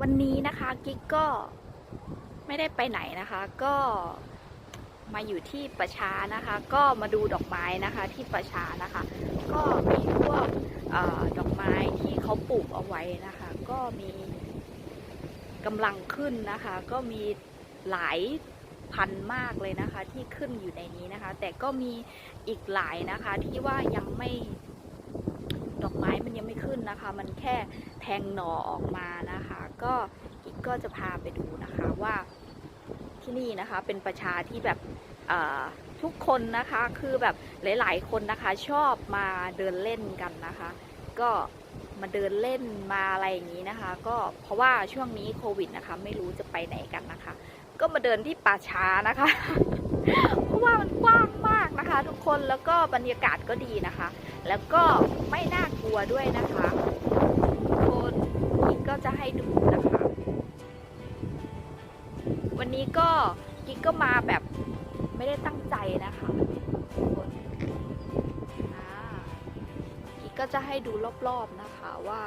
วันนี้นะคะกิ๊กก็ไม่ได้ไปไหนนะคะ ก็มาอยู่ที่ประชานะคะ ก็มาดูดอกไม้นะคะที่ประชานะคะ ก็มีพวกอดอกไม้ที่เขาปลูกเอาไว้นะคะ ก็มีกำลังขึ้นนะคะ ก็มีหลายพันมากเลยนะคะ ที่ขึ้นอยู่ในนี้นะคะ แต่ก็มีอีกหลายนะคะที่ว่ายังไม่ดอกไม้มันยังไม่ขึ้นนะคะ มันแค่ แทงหน่อออกมานะคะ ก็กิ๊กก็จะพาไปดูนะคะว่าที่นี่นะคะเป็นประชาที่แบบทุกคนนะคะคือแบบหลาย ๆ คนนะคะชอบมาเดินเล่นกันนะคะ ก็มาเดินเล่นมาอะไรอย่างนี้นะคะ ก็เพราะว่าช่วงนี้โควิดนะคะไม่รู้จะไปไหนกันนะคะ ก็มาเดินที่ป่าช้านะคะ เพราะว่ามันกว้างมากนะคะ ทุกคนแล้วก็บรรยากาศก็ดีนะคะ แล้วก็ไม่น่ากลัวด้วยนะคะ นี้ก็กิ๊กก็มาแบบไม่ได้ตั้งใจนะคะกิ๊กก็จะให้ดูรอบๆนะคะว่า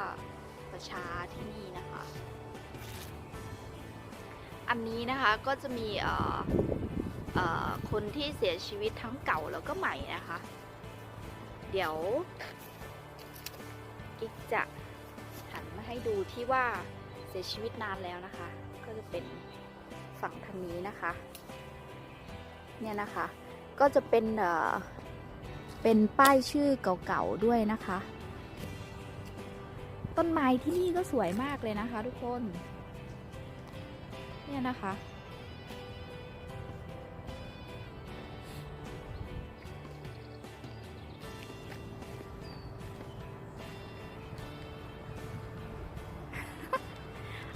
ประชาที่นี่นะคะ อันนี้นะคะก็จะมีคนที่เสียชีวิตทั้งเก่าแล้วก็ใหม่นะคะ เดี๋ยวกิ๊กจะหันมาให้ดูที่ว่าเสียชีวิตนานแล้วนะคะ ก็จะเป็น ฝั่งทางนี้นะคะ เนี่ยนะคะ ก็จะเป็นเอ่อเป็นป้ายชื่อเก่าๆด้วยนะคะ ต้นไม้ที่นี่ก็สวยมากเลยนะคะทุกคน เนี่ยนะคะ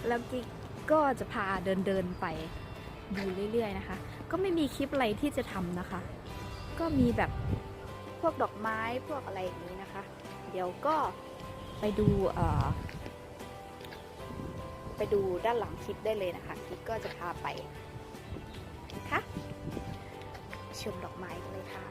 แล้วกิ๊ก ก็จะพาเดินเดินๆไปดูเรื่อยๆนะคะ ก็ไม่มีคลิปอะไรที่จะทำนะคะ ก็มีแบบพวกดอกไม้พวกอะไรอย่างนี้นะคะ เดี๋ยวก็ไปดูไปดูด้านหลังคลิปได้เลยนะคะคลิปก็จะพาไปนะคะชมดอกไม้กันเลยค่ะ